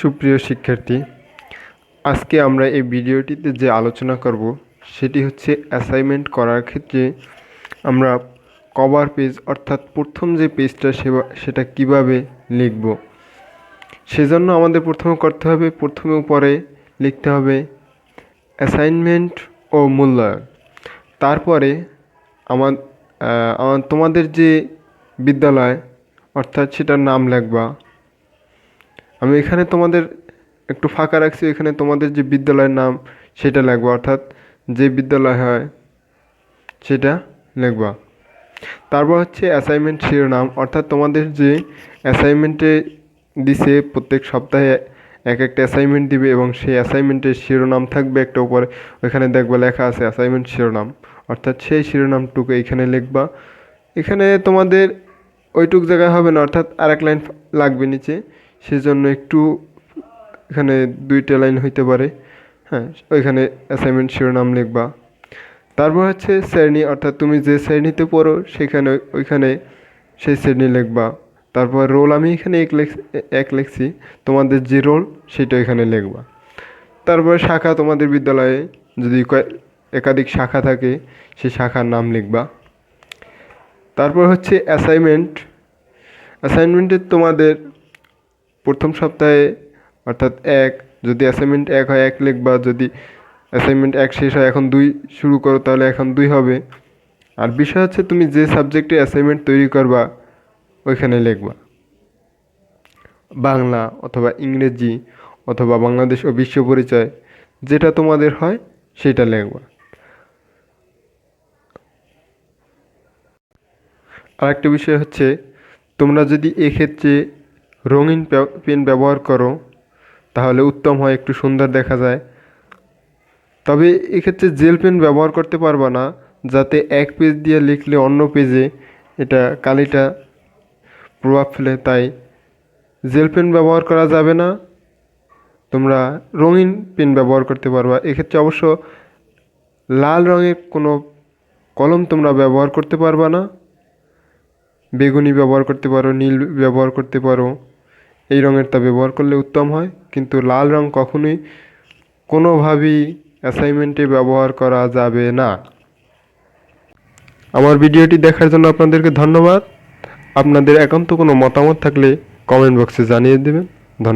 সুপ্রিয় শিক্ষার্থী, আজকে আমরা এই ভিডিওটিতে যে আলোচনা করব, সেটি হচ্ছে অ্যাসাইনমেন্ট করার ক্ষেত্রে আমরা কভার পেজ অর্থাৎ প্রথম যে পেজটা সেটা কীভাবে লিখব। সেজন্য আমাদের প্রথমে করতে হবে, প্রথমে উপরে লিখতে হবে অ্যাসাইনমেন্ট ও মূল্যায়ন। তারপরে আমার তোমাদের যে বিদ্যালয়, অর্থাৎ সেটার নাম লিখবা। আমি এখানে তোমাদের একটু ফাঁকা রাখছি, এখানে তোমাদের যে বিদ্যালয়ের নাম সেটা লিখবা, অর্থাৎ যে বিদ্যালয় হয় সেটা লিখবা। তারপর হচ্ছে অ্যাসাইনমেন্ট শিরোনাম, অর্থাৎ তোমাদের যে অ্যাসাইনমেন্টে দিছে প্রত্যেক সপ্তাহে এক একটা অ্যাসাইনমেন্ট দিবে এবং সেই অ্যাসাইনমেন্টের শিরোনাম থাকবে একটা উপরে, ওইখানে দেখবা লেখা আছে অ্যাসাইনমেন্ট শিরোনাম। অর্থাৎ সেই শিরোনামটুকু এখানে লিখবা। এখানে তোমাদের ওইটুক জায়গায় হবে না, অর্থাৎ আর এক লাইন লাগবে নিচে। সেজন্য একটু এখানে দুইটা লাইন হইতে পারে। হ্যাঁ ওইখানে অ্যাসাইনমেন্ট শিরোনাম লিখবা। তারপর হচ্ছে শ্রেণি, অর্থাৎ তুমি যে শ্রেণীতে পড়ো, সেখানে ওইখানে সেই শ্রেণি লিখবা। তারপর রোল আমি এখানে এক লেখ, এক লিখছি, তোমাদের যে রোল সেটা এখানে লিখবা। তারপর শাখা তোমাদের বিদ্যালয়ে যদি একাধিক শাখা থাকে সেই শাখার নাম লিখবা। তারপর হচ্ছে অ্যাসাইনমেন্ট অ্যাসাইনমেন্টে তোমাদের প্রথম সপ্তাহে অর্থাৎ এক, যদি অ্যাসাইনমেন্ট এক হয়, এক লিখবা, যদি অ্যাসাইনমেন্ট এক শেষ হয়, এখন দুই শুরু করো, তাহলে এখন দুই হবে। আর বিষয় হচ্ছে তুমি যে সাবজেক্টে অ্যাসাইনমেন্ট তৈরি করবা, ওইখানে লিখবা। বাংলা অথবা ইংরেজি অথবা বাংলাদেশ ও বিশ্ব পরিচয়, যেটা তোমাদের হয়, সেটা লিখবা। আরেকটা বিষয় হচ্ছে, তোমরা যদি এক্ষেত্রে রঙিন পেন ব্যবহার করো, তাহলে উত্তম হয়, একটু সুন্দর দেখা যায়। তবে এক্ষেত্রে জেল পেন ব্যবহার করতে পারবা না, যাতে এক পেজ দিয়ে লিখলে অন্য পেজে এটা কালিটা প্রভাব ফেলে, তাই জেল পেন ব্যবহার করা যাবে না। তোমরা রঙিন পেন ব্যবহার করতে পারবা। এক্ষেত্রে অবশ্য লাল রঙের কোনো কলম তোমরা ব্যবহার করতে পারবা না। বেগুনি ব্যবহার করতে পারো, নীল ব্যবহার করতে পারো। এই রঙের তা ব্যবহার করলে উত্তম হয়। কিন্তু লাল রং কখনোই কোনোভাবেই অ্যাসাইনমেন্টে ব্যবহার করা যাবে না। আমার ভিডিওটি দেখার জন্য আপনাদেরকে ধন্যবাদ। আপনাদের একান্ত কোনো মতামত থাকলে কমেন্ট বক্সে জানিয়ে দেবেন।